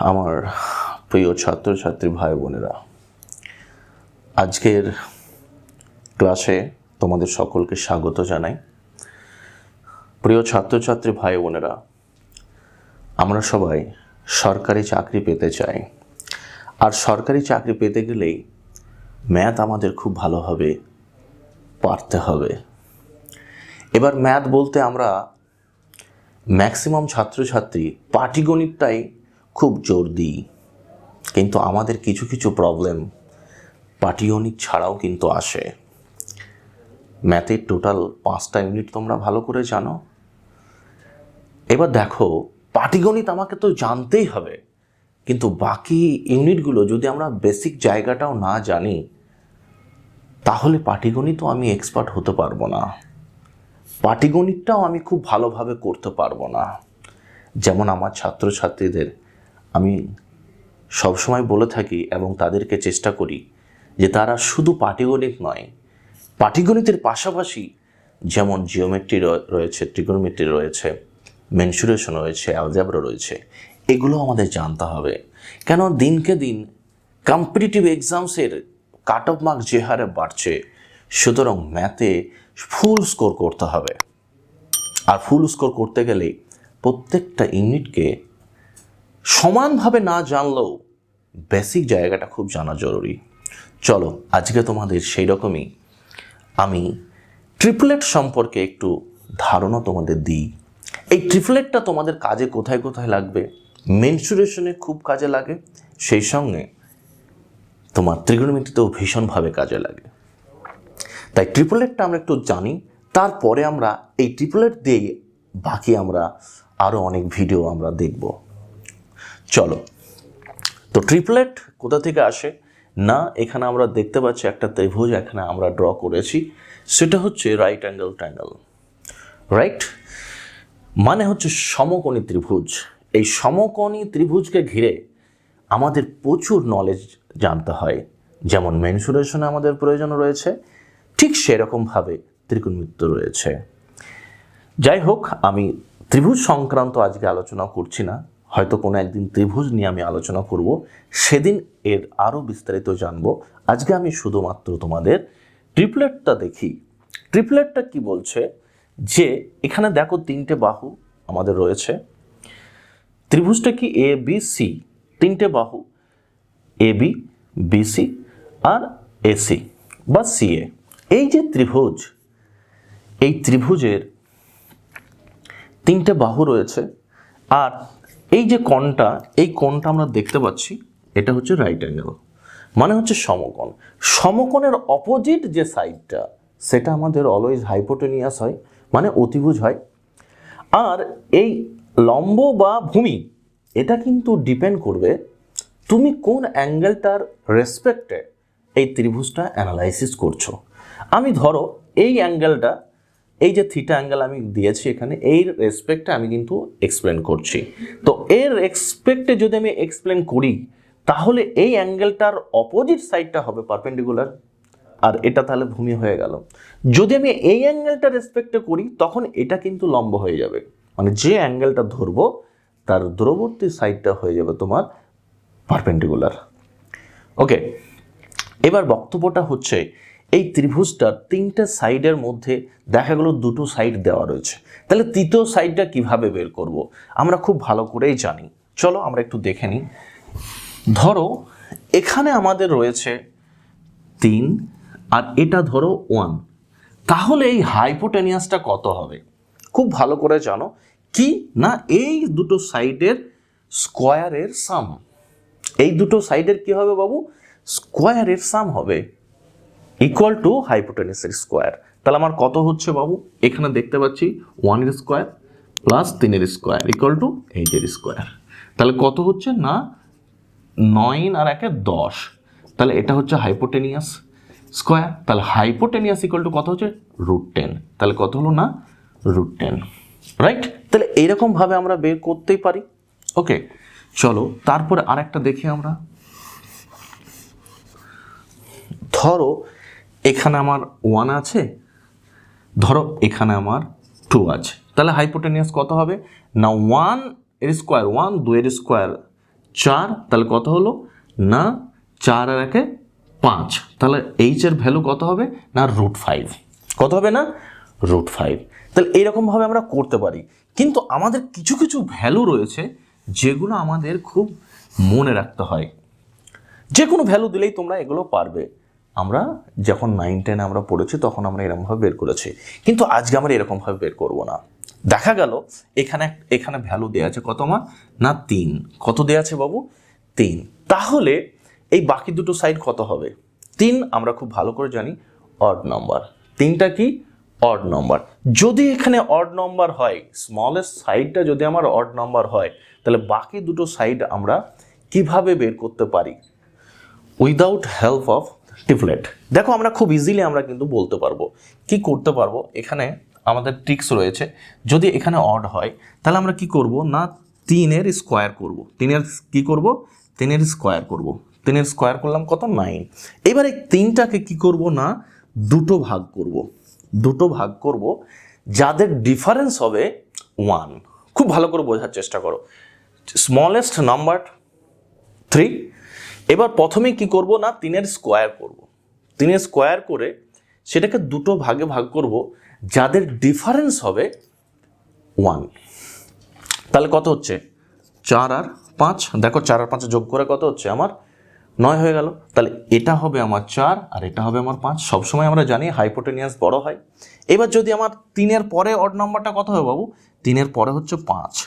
আমার প্রিয় ছাত্রছাত্রী ভাই বোনেরা, আজকের ক্লাসে তোমাদের সকলকে স্বাগত জানাই। প্রিয় ছাত্রছাত্রী ভাই বোনেরা, আমরা সবাই সরকারি চাকরি পেতে চাই। আর সরকারি চাকরি পেতে গেলেই ম্যাথ আমাদের খুব ভালোভাবে পারতে হবে। এবার ম্যাথ বলতে আমরা ম্যাক্সিমাম ছাত্রছাত্রী পাটিগণিতটাই খুব জোর দিই। কিন্তু আমাদের কিছু কিছু প্রবলেম পাটিগণিত ছাড়াও কিন্তু আসে। ম্যাথের টোটাল পাঁচটা ইউনিট তোমরা ভালো করে জানো। এবার দেখো, পাটিগণিত আমাকে তো জানতেই হবে। কিন্তু বাকি ইউনিটগুলো যদি আমরা বেসিক জায়গাটাও না জানি, তাহলে পাটিগণিতও আমি এক্সপার্ট হতে পারব না। পাটিগণিতটাও আমি খুব ভালোভাবে করতে পারব না। যেমন আমার ছাত্রছাত্রীদের আমি সবসময় বলে থাকি এবং তাদেরকে চেষ্টা করি যে তারা শুধু পাটিগণিত নয়, পাটিগণিতের পাশাপাশি যেমন জিওমেট্রি রয়েছে ট্রিগোনোমেট্রি রয়েছে মেনসুরেশন রয়েছে অ্যালজাবরা রয়েছে, এগুলো আমাদের জানতে হবে। কেন দিনকে দিন কম্পিটিটিভ এক্সামসের কাট অফ মার্ক যে হারে বাড়ছে, সুতরাং ম্যাথে ফুল স্কোর করতে হবে। আর ফুল স্কোর করতে গেলে প্রত্যেকটা ইউনিটকে সমানভাবে না জানলেও বেসিক জায়গাটা খুব জানা জরুরি। চলো, আজকে তোমাদের সেই রকমই আমি ট্রিপলেট সম্পর্কে একটু ধারণা তোমাদের দিই। এই ট্রিপলেটটা তোমাদের কাজে কোথায় কোথায় লাগবে মেনসুরেশনে খুব কাজে লাগে, সেই সঙ্গে তোমার ত্রিগোনোমেট্রিতেও ভীষণভাবে কাজে লাগে। তাই ট্রিপলেটটা আমরা একটু জানি, তারপরে আমরা এই ট্রিপলেট দিয়েই বাকি আমরা আরও অনেক ভিডিও আমরা দেখব। চলো। তো ট্রিপলেট কোথা থেকে আসে? না, এখানে আমরা দেখতে পাচ্ছি একটা ত্রিভুজ, এখানে আমরা ড্র করেছি। সেটা হচ্ছে রাইট অ্যাঙ্গেল ট্রাঙ্গেল রাইট মানে হচ্ছে সমকোণী ত্রিভুজ। এই সমকোণী ত্রিভুজকে ঘিরে আমাদের প্রচুর নলেজ জানতে হয়। যেমন মেনসুরেশনে আমাদের প্রয়োজন রয়েছে, ঠিক সেরকমভাবে ত্রিকোণমিত্র রয়েছে। যাই হোক, আমি ত্রিভুজ সংক্রান্ত আজকে আলোচনা করছি না। হয়তো কোনো একদিন ত্রিভুজ নিয়ে আমি আলোচনা করব। সেদিন এর আরও বিস্তারিত জানব। আজকে আমি শুধুমাত্র তোমাদের ট্রিপলেটটা দেখি। ট্রিপলেটটা কি বলছে? যে এখানে দেখো তিনটে বাহু আমাদের রয়েছে। ত্রিভুজটা কি এ বি সি তিনটে বাহু। এ বি বিসি আর এসি বা সিএ এই যে ত্রিভুজ, এই ত্রিভুজের তিনটে বাহু রয়েছে। আর এই যে কোণটা, এই কোণটা আমরা দেখতে পাচ্ছি, এটা হচ্ছে রাইট অ্যাঙ্গেল মানে হচ্ছে সমকোণ। সমকোণের অপোজিট যে সাইডটা সেটা আমাদের অলওয়েজ হাইপোটেনিয়াস হয় মানে অতিভুজ হয়। আর এই লম্ব বা ভূমি, এটা কিন্তু ডিপেন্ড করবে তুমি কোন অ্যাঙ্গেলটার রেসপেক্টে এই ত্রিভুজটা অ্যানালাইসিস করছ। আমি ধরো এই অ্যাঙ্গেলটা এই যে থিটা অ্যাঙ্গেল আমি দিয়েছি এখানে, এই রেসপেক্টে আমি কিন্তু এক্সপ্লেন করছি। তো এর রেসপেক্টে যদি আমি এক্সপ্লেন করি, তাহলে এই অ্যাঙ্গেলটার অপোজিট সাইডটা হবে পারপেন্ডিকুলার আর এটা তাহলে ভূমি হয়ে গেল। যদি আমি এই অ্যাঙ্গেলটা রেসপেক্টে করি, তখন এটা কিন্তু লম্ব হয়ে যাবে। মানে যে অ্যাঙ্গেলটা ধরবো, তার দূরবর্তী সাইডটা হয়ে যাবে তোমার পারপেন্ডিকুলার ওকে এবার বক্তব্যটা হচ্ছে এই ত্রিভুজটার তিনটে সাইডের মধ্যে দেখা গেল দুটো সাইড দেওয়া রয়েছে। তাহলে তৃতীয় সাইডটা কীভাবে বের করব? আমরা খুব ভালো করেই জানি। চলো আমরা একটু দেখে নিই। ধরো, এখানে আমাদের রয়েছে তিন, আর এটা ধরো ওয়ান। তাহলে এই হাইপোটেনিয়াসটা কত হবে? খুব ভালো করে জানো, কি না এই দুটো সাইডের স্কোয়ারের সাম? এই দুটো সাইডের কি হবে বাবু? স্কোয়ারের সাম হবে। ইকুয়াল টু হাইপোটেনিসের স্কোয়ার তাহলে আমার কত হচ্ছে বাবু? এখানে দেখতে পাচ্ছি ওয়ানের স্কোয়ার প্লাস তিনের স্কোয়ার ইকুয়াল টু এইটের স্কোয়ার। তাহলে কত হচ্ছে না? নয়ন আর একে দশ। তাহলে এটা হচ্ছে হাইপোটেনিয়াস স্কোয়ার তাহলে হাইপোটেনিয়াস ইকুয়াল টু কত হচ্ছে? রুট টেন তাহলে কত হলো না? রুট টেন রাইট তাহলে এইরকমভাবে আমরা বের করতেই পারি। ওকে চলো, তারপরে আরেকটা দেখি আমরা। ধরো এখানে আমার ওয়ান আছে, ধরো এখানে আমার টু আছে। তাহলে হাইপোটেনিয়াস কত হবে? না ওয়ানের স্কোয়ার ওয়ান দুয়ের স্কোয়ার চার, তাহলে কত হলো? না, চার আর একে পাঁচ। তাহলে এইচ এর ভ্যালু কত হবে? না রুট ফাইভ কত হবে না? রুট ফাইভ তাহলে এইরকমভাবে আমরা করতে পারি। কিন্তু আমাদের কিছু কিছু ভ্যালু রয়েছে যেগুলো আমাদের খুব মনে রাখতে হয়। যে কোনো ভ্যালু দিলেই তোমরা এগুলো পারবে। আমরা যখন নাইন টেন আমরা পড়েছি, তখন আমরা এরকমভাবে বের করেছি। কিন্তু আজকে আমরা এরকমভাবে বের করব না। দেখা গেল, এখানে এখানে ভ্যালু দেওয়া আছে কত মা? না, তিন। কত দেওয়া আছে বাবু? তিন। তাহলে এই বাকি দুটো সাইড কত হবে? তিন আমরা খুব ভালো করে জানি অড নম্বর তিনটা কি? অড নম্বর যদি এখানে অড নম্বর হয় স্মলেস্ট সাইডটা যদি আমার অড নম্বর হয়, তাহলে বাকি দুটো সাইড আমরা কীভাবে বের করতে পারি? উইদাউট হেল্প অফ টিফলেট দেখো, আমরা খুব ইজিলি আমরা কিন্তু বলতে পারব কি করতে পারব। এখানে আমাদের ট্রিক্স রয়েছে। যদি এখানে অড হয়, তাহলে আমরা কি করব? না, তিনের স্কোয়ার করব। তিনের কি করব? তিনের স্কোয়ার করব। তিনের স্কোয়ার করলাম কত? নাইন এবারে তিনটাকে কি করব? না, দুটো ভাগ করব। দুটো ভাগ করব। যাদের ডিফারেন্স হবে ওয়ান খুব ভালো করে বোঝার চেষ্টা করো। স্মলেস্ট নাম্বার থ্রি এবার প্রথমে কি করব না তিনের স্কোয়ার করব? তিনের স্কোয়ার করে সেটাকে দুটো ভাগে ভাগ করব, যাদের ডিফারেন্স হবে ওয়ান তাহলে কত হচ্ছে? চার আর পাঁচ। দেখো চার আর পাঁচে যোগ করে কত হচ্ছে আমার? নয় হয়ে গেল। তাহলে এটা হবে আমার চার আর এটা হবে আমার পাঁচ। সবসময় আমরা জানি হাইপোটেনিয়াস বড় হয়। এবার যদি আমার তিনের পরে অড নাম্বারটা কত হবে বাবু? তিনের পরে হচ্ছে পাঁচ।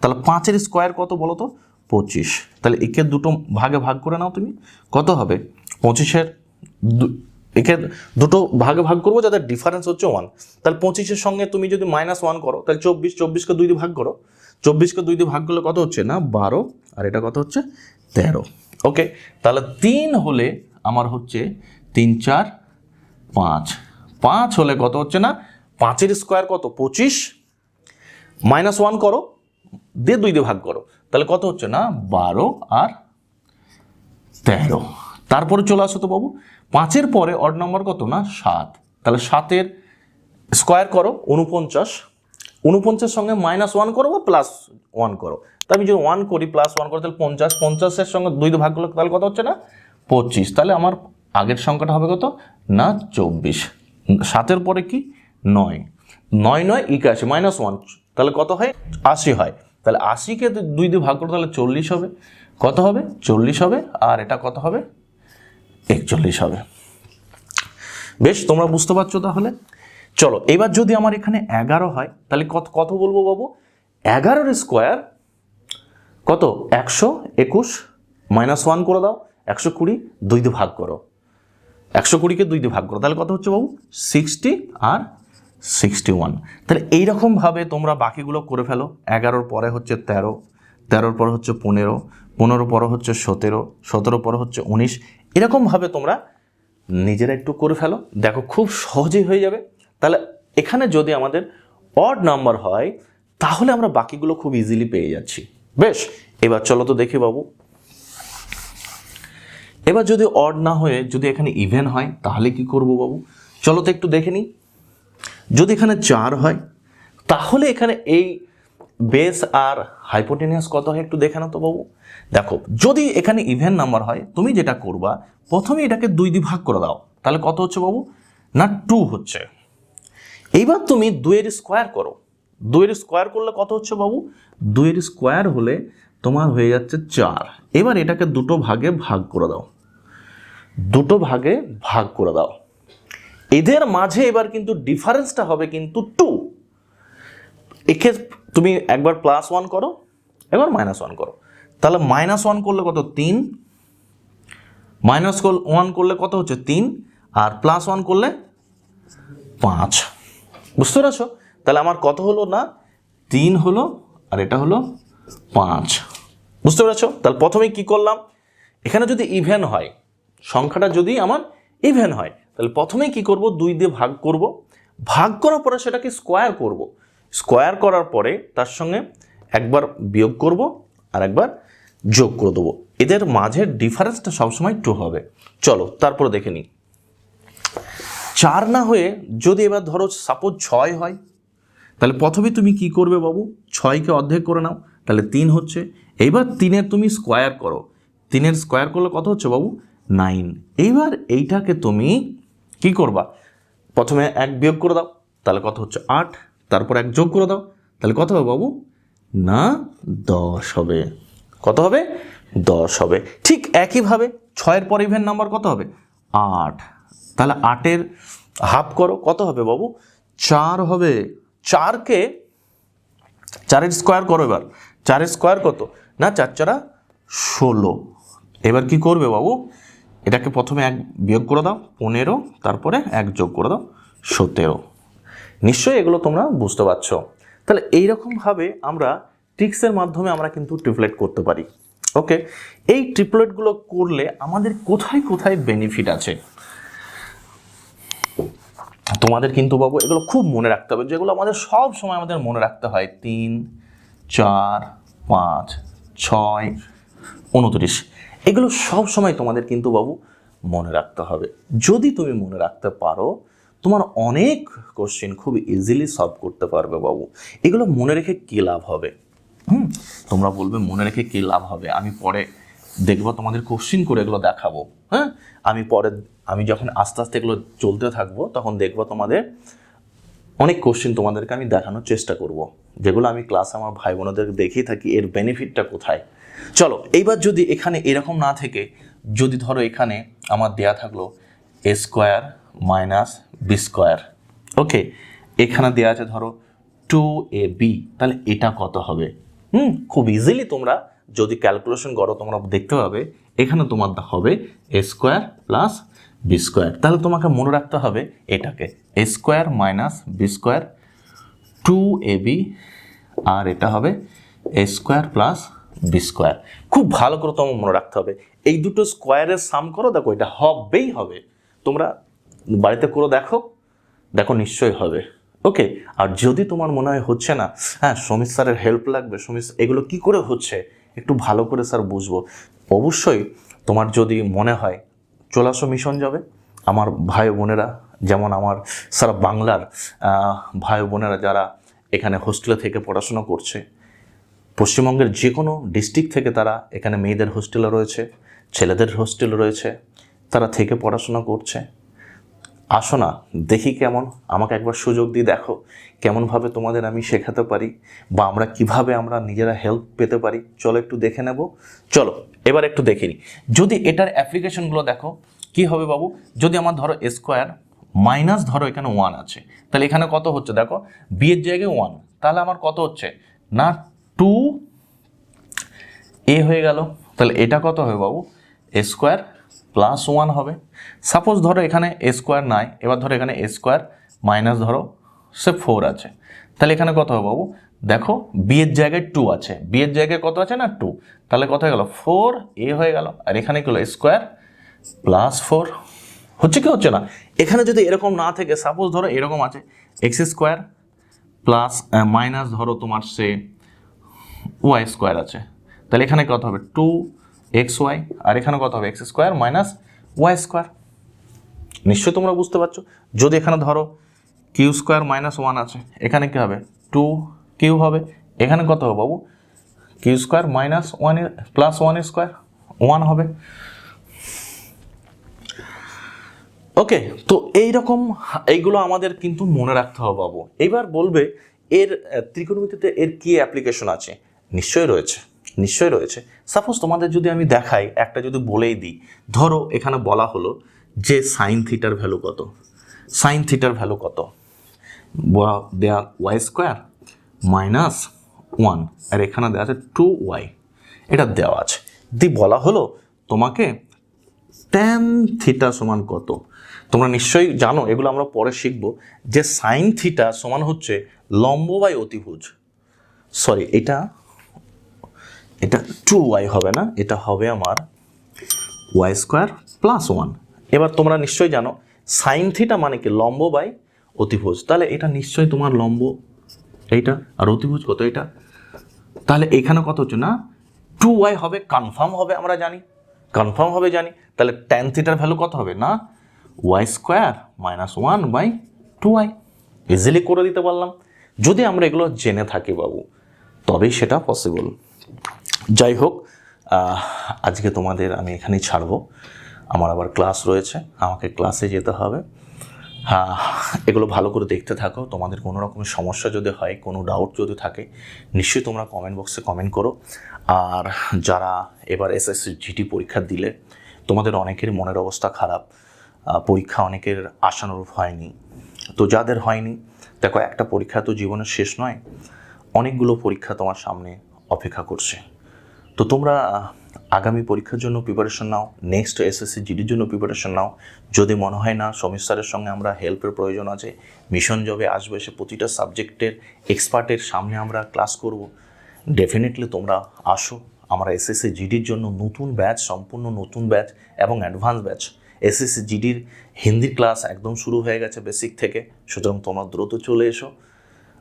তাহলে পাঁচের স্কোয়ার কত বলো তো পঁচিশ। তাহলে একে দুটো ভাগে ভাগ করে নাও তুমি। কত হবে? পঁচিশের একে দুটো ভাগে ভাগ করব যাদের ডিফারেন্স হচ্ছে ওয়ান তাহলে পঁচিশের সঙ্গে তুমি যদি মাইনাস ওয়ান করো, তাহলে চব্বিশ, চব্বিশকে দুই দিয়ে ভাগ করো। চব্বিশকে দুই দিয়ে ভাগ করলে কত হচ্ছে না? বারো। আর এটা কত হচ্ছে? তেরো। ওকে তাহলে তিন হলে আমার হচ্ছে তিন, চার, পাঁচ। পাঁচ হলে কত হচ্ছে না? পাঁচের স্কোয়ার কত? পঁচিশ। মাইনাস ওয়ান করো, দিয়ে দুই দিয়ে ভাগ করো। তাহলে কত হচ্ছে না? বারো আর তেরো। তারপরে চলে আসো তো বাবু, পাঁচের পরে অড নম্বর কত না? সাত। তাহলে সাতের স্কোয়ার করো উনপঞ্চাশ উনপঞ্চাশ সঙ্গে মাইনাস ওয়ান করো বা প্লাস ওয়ান করো। তা আমি যদি ওয়ান করি প্লাস ওয়ান করো, তাহলে পঞ্চাশ। পঞ্চাশের সঙ্গে দুই ভাগ করলে তাহলে কত হচ্ছে না? পঁচিশ। তাহলে আমার আগের সংখ্যাটা হবে কত? না, চব্বিশ। সাতের পরে কি? নয়। নয় নয়, একাশি। মাইনাস ওয়ান তাহলে কত হয়? আশি হয়। তাহলে আশিকে দুই দিয়ে ভাগ করো, তাহলে চল্লিশ হবে। কত হবে? চল্লিশ হবে। আর এটা কত হবে? একচল্লিশ হবে। বেশ, তোমরা বুঝতে পারছ তাহলে? চলো, এবার যদি আমার এখানে এগারো হয়, তাহলে কত কত বলব বাবু? এগারোর স্কোয়ার কত? একশো একুশ মাইনাস ওয়ান করে দাও। একশো কুড়ি, দুই দিয়ে ভাগ করো। একশো কুড়িকে দুই দিয়ে ভাগ করো। তাহলে কত হচ্ছে বাবু? সিক্সটি আর সিক্সটি ওয়ান তাহলে এইরকমভাবে তোমরা বাকিগুলো করে ফেলো। এগারোর পরে হচ্ছে তেরো, তেরোর পরে হচ্ছে পনেরো পনেরো পরে হচ্ছে সতেরো সতেরো পরে হচ্ছে উনিশ। এরকমভাবে তোমরা নিজেরা একটু করে ফেলো। দেখো খুব সহজেই হয়ে যাবে। তাহলে এখানে যদি আমাদের অড নাম্বার হয়, তাহলে আমরা বাকিগুলো খুব ইজিলি পেয়ে যাচ্ছি। বেশ, এবার চলো তো দেখি বাবু। এবার যদি অড না হয়ে যদি এখানে ইভেন হয়, তাহলে কি করব বাবু? চলো তো একটু দেখে নিই। যদি এখানে চার হয়, তাহলে এখানে এই বেস আর হাইপোটেনিয়াস কত হয় একটু দেখে নাও তো বাবু। দেখো, যদি এখানে ইভেন নাম্বার হয়, তুমি যেটা করবা, প্রথমে এটাকে দুই দিয়ে ভাগ করে দাও। তাহলে কত হচ্ছে বাবু? না টু হচ্ছে। এইবার তুমি দুইয়ের স্কোয়ার করো। দুইয়ের স্কোয়ার করলে কত হচ্ছে বাবু? দুইয়ের স্কোয়ার হলে তোমার হয়ে যাচ্ছে চার। এবার এটাকে দুটো ভাগে ভাগ করে দাও। দুটো ভাগে ভাগ করে দাও। এদের মাঝে এবার কিন্তু ডিফারেন্সটা হবে কিন্তু টু একে তুমি একবার প্লাস ওয়ান করো এবার মাইনাস ওয়ান করো। তাহলে মাইনাস ওয়ান করলে কত? তিন। মাইনাস ওয়ান করলে কত হচ্ছে? তিন। আর প্লাস ওয়ান করলে পাঁচ। বুঝতে পেরেছ? তাহলে আমার কত হলো না? তিন হলো, আর এটা হলো পাঁচ। বুঝতে পেরেছ? তাহলে প্রথমে কি করলাম? এখানে যদি ইভেন হয়, সংখ্যাটা যদি আমার ইভেন হয় তাহলে প্রথমে কি করব? দুই দিয়ে ভাগ করব। ভাগ করার পরে সেটাকে স্কোয়ার করব। স্কোয়ার করার পরে তার সঙ্গে একবার বিয়োগ করব আর একবার যোগ করে দেবো। এদের মাঝের ডিফারেন্সটা সবসময় টু হবে। চলো, তারপরে দেখে নিই। চার না হয়ে যদি এবার ধরো সাপোজ ছয় হয়, তাহলে প্রথমে তুমি কি করবে বাবু? ছয়কে অর্ধেক করে নাও, তাহলে তিন হচ্ছে। এইবার তিনের তুমি স্কোয়ার করো। তিনের স্কোয়ার করলে কত হচ্ছে বাবু? নাইন এইবার এইটাকে তুমি কি করবা? প্রথমে এক বিয়োগ করে দাও, তাহলে কত হচ্ছে আট, তারপর এক যোগ করে দাও, তাহলে কত হবে বাবু? না, দশ হবে। কত হবে? দশ হবে। ঠিক একইভাবে ছয়ের পর ইভেন নাম্বার কত হবে? আট। তাহলে আটের হাফ করো, কত হবে বাবু? চার হবে। চারকে চারের স্কোয়ার করো এবার। চারের স্কোয়ার কত? না, চার চারা ষোলো। এবার কি করবে বাবু? এটাকে প্রথমে এক বিয়োগ করে দাও, পনেরো, তারপরে এক যোগ করে দাও, সতেরো। নিশ্চয়ই এগুলো তোমরা বুঝতে পারছ। তাহলে এইরকমভাবে আমরা ট্রিক্সের মাধ্যমে আমরা কিন্তু ট্রিপলেট করতে পারি। ওকে এই ট্রিপলেটগুলো করলে আমাদের কোথায় কোথায় বেনিফিট আছে? তোমাদের কিন্তু বাবু এগুলো খুব মনে রাখতে হবে, যেগুলো আমাদের সব সময় আমাদের মনে রাখতে হয়। তিন, চার, পাঁচ, ছয়, উনত্রিশ। এগুলো সব সময় তোমাদের কিন্তু বাবু মনে রাখতে হবে। যদি তুমি মনে রাখতে পারো, তোমার অনেক কোশ্চেন খুব ইজিলি সলভ করতে পারবে বাবু। এগুলো মনে রেখে কী লাভ হবে? হুম? তোমরা বলবে মনে রেখে কী লাভ হবে? আমি পরে দেখব, তোমাদের কোশ্চিন করে এগুলো দেখাবো। হ্যাঁ? আমি পরে, আমি যখন আস্তে আস্তে এগুলো চলতে থাকব, তখন দেখব তোমাদের অনেক কোশ্চেন তোমাদেরকে আমি দেখানোর চেষ্টা করব। যেগুলো আমি ক্লাস আমার ভাই বোনদের দেখিয়ে থাকি, এর বেনিফিটটা কোথায়? চলো, এইবার যদি এখানে এরকম না থেকে, যদি ধরো এখানে আমার দেয়া থাকল A square minus B square okay এখানে দেওয়া আছে ধরো টু এ বি তাহলে এটা কত হবে? হুম, খুব ইজিলি তোমরা যদি ক্যালকুলেশন করো, তোমরা দেখতে পাবে, এখানে তোমার হবে A square plus B square তাহলে তোমাকে মনে রাখতে হবে এটাকে A square minus B square two A B আর এটা হবে A square plus B square খুব ভালো করে তোমার মনে রাখতে হবে। এই দুটো স্কোয়ারের সাম করো, দেখো এটা হবেই হবে। তোমরা বাড়িতে করে দেখো দেখো নিশ্চয়ই হবে। ওকে আর যদি তোমার মনে হয় হচ্ছে না হ্যাঁ সমীর স্যারের হেল্প লাগবে, সমীর এগুলো কি করে হচ্ছে? একটু ভালো করে স্যার বুঝব। অবশ্যই তোমার যদি মনে হয়, চলে আসো মিশন যাবে। আমার ভাই বোনেরা, যেমন আমার সারা বাংলার ভাই বোনেরা যারা এখানে হোস্টেলে থেকে পড়াশোনা করছে পশ্চিমবঙ্গের যে কোনো ডিস্ট্রিক্ট থেকে তারা এখানে মেয়েদের হোস্টেলে রয়েছে, ছেলেদের হোস্টেল রয়েছে, তারা থেকে পড়াশোনা করছে। আসো না, দেখি কেমন, আমাকে একবার সুযোগ দিয়ে দেখো, কেমনভাবে তোমাদের আমি শেখাতে পারি বা আমরা কীভাবে আমরা নিজেরা হেল্প পেতে পারি। চলো একটু দেখে নেব। চলো, এবার একটু দেখে নিই যদি এটার অ্যাপ্লিকেশনগুলো দেখো, কি হবে বাবু? যদি আমার ধরো স্কোয়ার মাইনাস ধরো এখানে ওয়ান আছে, তাহলে এখানে কত হচ্ছে দেখো? বিয়ের জায়গায় ওয়ান তাহলে আমার কত হচ্ছে? না টু এ হয়ে গেল। তাহলে এটা কত হবে বাবু? এ স্কোয়ার প্লাস ওয়ান হবে। সাপোজ ধরো এখানে এ স্কোয়ার নাই, এবার ধরো এখানে এ স্কোয়ার মাইনাস ধরো, সে ফোর আছে। তাহলে এখানে কত হবে বাবু? দেখো বি এর জায়গায় টু আছে। বি এর জায়গায় কত আছে না টু তাহলে কত হয়ে গেল? ফোর এ হয়ে গেল। আর এখানে হলো? স্কোয়ার প্লাস ফোর হচ্ছে কি হচ্ছে না? এখানে যদি এরকম না থেকে সাপোজ ধরো এরকম আছে এক্স স্কোয়ার প্লাস মাইনাস ধরো তোমার সে ওয়াই স্কোয়ার আছে। তাহলে এখানে কত হবে? টু এক্স ওয়াই আর এখানে কত হবে? X square minus Y square নিশ্চয়ই তোমরা বুঝতে পারছ? যদি এখানে ধরো কিউ স্কোয়ার মাইনাস ওয়ান আছে, এখানে কি হবে? টু কিউ হবে। এখানে কত হবে বাবু? Q square minus one plus one square one হবে। ওকে, তো এই রকম এইগুলো আমাদের কিন্তু মনে রাখতে হবে বাবু। এবার বলবে এর ত্রিকোণমিতিতে এর কি অ্যাপ্লিকেশন আছে? নিশ্চয়ই রয়েছে নিশ্চয়ই রয়েছে। সাপোজ তোমাদের যদি আমি দেখাই, একটা যদি বলেই দিই, ধরো এখানে বলা হলো যে সাইন থিটার ভ্যালু কত? সাইন থিটার ভ্যালু কত? দেয়া ওয়াই স্কোয়ার মাইনাস ওয়ান আর এখানে দেওয়া আছে টু ওয়াই এটা দেওয়া আছে। দি বলা হলো তোমাকে ট্যান থিটা সমান কত? তোমরা নিশ্চয়ই জানো, এগুলো আমরা পরে শিখব, যে সাইন থিটা সমান হচ্ছে লম্ব বাই অতিভুজ। সরি এটা এটা টু ওয়াই হবে না, এটা হবে আমার ওয়াই স্কোয়ার প্লাস ওয়ান এবার তোমরা নিশ্চয়ই জানো সাইন থিটা মানে কি? লম্ব বাই অতিভুজ। তাহলে এটা নিশ্চয়ই তোমার লম্ব। এইটা আর অতিভুজ কত এটা? তাহলে এখানে কত হচ্ছে না? টু ওয়াই হবে কনফার্ম হবে আমরা জানি। কনফার্ম হবে জানি। তাহলে ট্যান থিটার ভ্যালু কত হবে না? Y square minus one by two Y easily করে দিতে পারলাম। যদি আমরা এগুলো জেনে থাকি বাবু, তবেই সেটা পসিবল যাই হোক আজকে তোমাদের আমি এখানেই ছাড়বো। আমার আবার ক্লাস রয়েছে, আমাকে ক্লাসে যেতে হবে। হ্যাঁ এগুলো ভালো করে দেখতে থাকো। তোমাদের কোনো রকমের সমস্যা যদি হয়, কোনো ডাউট যদি থাকে, নিশ্চয়ই তোমরা কমেন্ট বক্সে কমেন্ট করো। আর যারা এবার এসএসসি জিটি পরীক্ষা দিলে, তোমাদের অনেকের মনের অবস্থা খারাপ। পরীক্ষা অনেকের আশানুরূপ হয়নি। তো যাদের হয়নি, দেখো একটা পরীক্ষা তো জীবনের শেষ নয়, অনেকগুলো পরীক্ষা তোমার সামনে অপেক্ষা করছে। তো তোমরা আগামী পরীক্ষার জন্য প্রিপারেশন নাও নেক্সট এসএসসি জিডির জন্য প্রিপারেশন নাও। যদি মনে হয় না, সমীর সঙ্গে আমরা হেল্পের প্রয়োজন আছে মিশন জবে আসবে সে প্রতিটা সাবজেক্টের এক্সপার্টের সামনে আমরা ক্লাস করব। ডেফিনেটলি তোমরা আসো, আমরা এসএসসি জিডির জন্য নতুন ব্যাচ সম্পূর্ণ নতুন ব্যাচ এবং অ্যাডভান্স ব্যাচ এসএসসি জিডির হিন্দির ক্লাস একদম শুরু হয়ে গেছে বেসিক থেকে, সুতরাং তোমরা দ্রুত চলে এসো।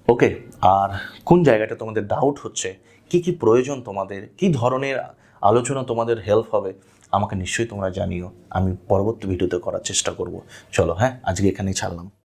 ওকে আর কোন জায়গাটা তোমাদের ডাউট হচ্ছে কি কি প্রয়োজন তোমাদের? কি ধরনের আলোচনা তোমাদের হেল্প হবে? আমাকে নিশ্চয়ই তোমরা জানিও। আমি পরবর্তী ভিডিওতে করার চেষ্টা করব। চলো হ্যাঁ? আজকে এখানেই ছাড়লাম।